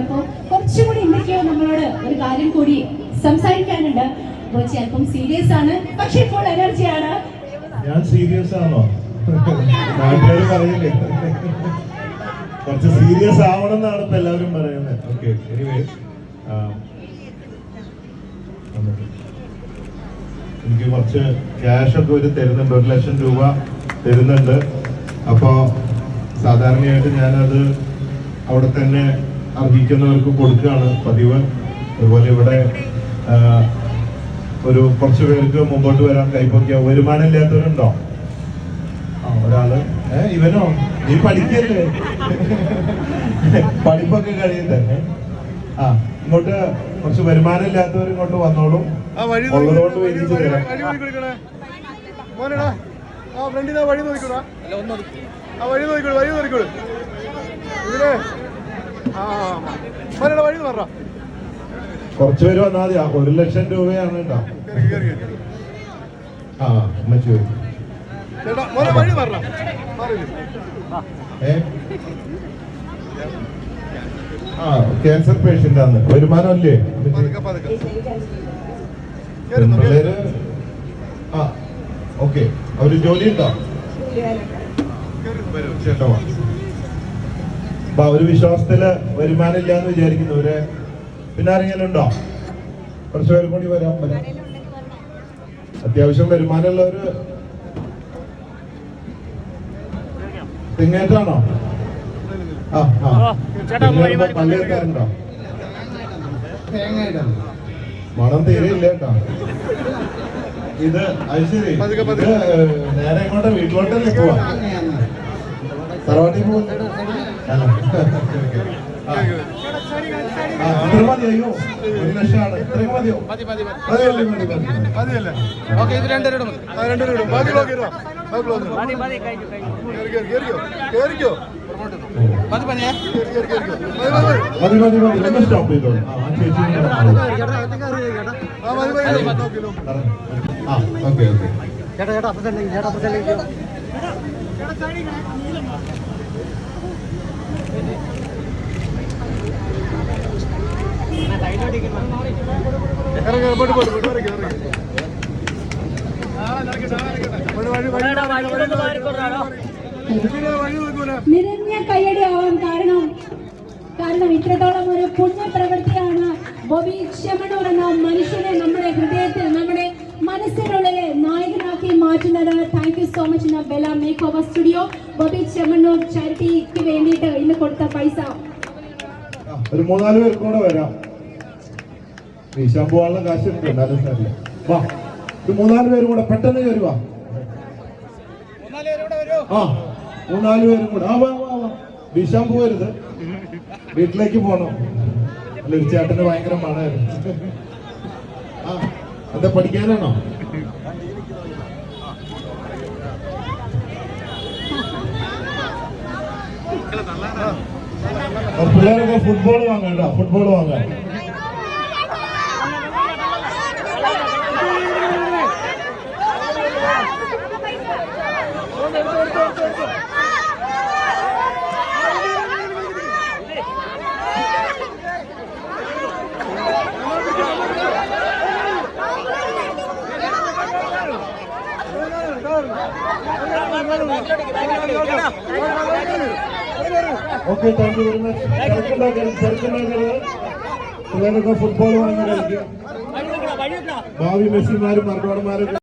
അപ്പോ കുറച്ചുകൂടി എന്തൊക്കെയോ നമ്മളോട് ഒരു കാര്യം കൂടി സംസാരിക്കാനുണ്ട്. അപ്പോൾ ചിലപ്പം സീരിയസ് ആണ്. പക്ഷെ ഇപ്പോൾ എനർജിയാണ്. ഞാൻ സീരിയസ് ആണോ? കുറച്ച് സീരിയസ് ആവണം എന്നാണ് ഇപ്പൊ എല്ലാവരും പറയുന്നത്. ഓക്കെ എനിവേ എനിക്ക് കുറച്ച് ക്യാഷ് ഒക്കെ ഒരു തരുന്നുണ്ട്. ഒരു ലക്ഷം രൂപ തരുന്നുണ്ട്. അപ്പോ സാധാരണയായിട്ട് ഞാനത് അവിടെ തന്നെ അർഹിക്കുന്നവർക്ക് കൊടുക്കുകയാണ് പതിവ്. അതുപോലെ ഇവിടെ ഒരു കുറച്ച് പേർക്ക് മുമ്പോട്ട് വരാൻ കൈപ്പൊക്കിയ വരുമാനം ഇല്ലാത്തവരുണ്ടോ? ആ ഒരാൾ. ഇവനോ? നീ പഠിക്കല്ലേ? പഠിപ്പൊക്കെ കഴിയട്ടെ? ആ ഇങ്ങോട്ട് കുറച്ച് വരുമാനം ഇല്ലാത്തവർ ഇങ്ങോട്ട് വന്നോളും. ഉള്ളതുകൊണ്ട് വഴി തരാം ആ വഴി നോക്കിക്കൂടാ ആ വഴി നോക്കിക്കോളൂ വഴി നോക്കിക്കോളൂ മോനെടാ വഴി പറ. കുറച്ച് പേര് വന്നാൽ മതി. ആ, ഒരു ലക്ഷം രൂപയാണ് കേട്ടോ. ആ അമ്മച്ചു വഴി പറ. ഏ? ആ ക്യാൻസർ പേഷ്യന്റ് ആണ്. വരുമാനം അല്ലേ? പിള്ളേര് ആ ഓക്കെ. അവർ ജോലി ഉണ്ടോ ചേട്ടാ അപ്പൊ ഒരു വിശ്വാസത്തിൽ വരുമാനം വിചാരിക്കുന്നു. വിചാരിക്കുന്നവര് പിന്നെ ആരെങ്കിലും ഉണ്ടോ? കുറച്ച് പേരും കൂടി വരാൻ വരാം. അത്യാവശ്യം വരുമാനമുള്ളവര് തിങ്ങേറ്റാണോ ആ ആ. തിങ്ങേറ്റ പള്ളി എത്താറുണ്ടോ മണം തീരെ ഇല്ല കേട്ടോ. ഇത് അത് ശരി. പതുക്കെ, ഇത് പതുക്കെ. നേരെ ഇങ്ങോട്ട് വീട്ടിലോട്ടല്ലേ പോവാ. തറവാട്ടിൽ പോകും അല്ല ആ. ആ, ഇത്ര മതി അയ്യോ ഒരു ലക്ഷമാണ് ഇത്രയും മതിയോ മതി മതി മതി മതി മതി മതിയല്ലേ ഓക്കെ ഇത് രണ്ടുപേരുടെ മതി ആ രണ്ടു ഇടും ബാക്കി ബ്ലോക്ക് ഇടുക ബാക്കി ബ്ലോക്ക് കേറി കേറിക്കോ കേറിക്കോ മതി കേറിക്കോ മതി മതി മതി ഒന്ന് സ്റ്റോപ്പ് ചെയ്തോളൂ ആ ചേച്ചി. ആ മതി മതി ആ ഓക്കെ ഓക്കെ ചേട്ടാ ചേട്ടാ അപ്പത്തന്നെ ചേട്ടാ അപ്പത്തന്നെ ഇറങ്ങി പോട്ട് പോട്ട് പോട്ട് ഇറങ്ങി ഇറങ്ങി വഴി വഴി വഴി വഴി നോക്കൂല നിറഞ്ഞ കയ്യടി ആവാൻ കാരണം കാരണം ഇത്രത്തോളം ഒരു പുണ്യപ്രവൃത്തിയാണ് ബോബി ക്ഷമണൂർ എന്ന മനുഷ്യനെ നമ്മുടെ ഹൃദയത്തിൽ നമ്മുടെ മനസ്സിനുള്ളിലെ നായകനാക്കി മാറ്റുന്നത് thank you so much Bella make over studio Bobby Chemmanur ചാരിറ്റിക്ക് വേണ്ടിയിട്ട് ഇന്ന് കൊടുത്ത പൈസ. ഒരു മൂന്നാൽ കൂടെ വരാം. വീശാൻ പോകാനുള്ള കാശുണ്ട് ഉണ്ട് എന്നാലും സാറില്ല വാ. ഒരു മൂന്നാൽ പേരും കൂടെ പെട്ടെന്ന് കയറി വാ. ആ മൂന്നാൽ പേരും കൂടെ. ആ വാ വാ വാ. പോകരുത് വീട്ടിലേക്ക് പോണം. അല്ല ഒരു ചേട്ടന് ഭയങ്കര മണായിരുന്നു ആ എന്താ പഠിക്കാനാണോ? പിള്ളേരൊക്കെ ഫുട്ബോൾ വാങ്ങാം കേട്ടോ. ഫുട്ബോൾ വാങ്ങാം. Okay thank you very much പിള്ളേരൊക്കെ ഫുട്ബോൾ വാങ്ങി കളിക്കുക ഭാവി മെസ്സിമാരും മറഡോണമാരും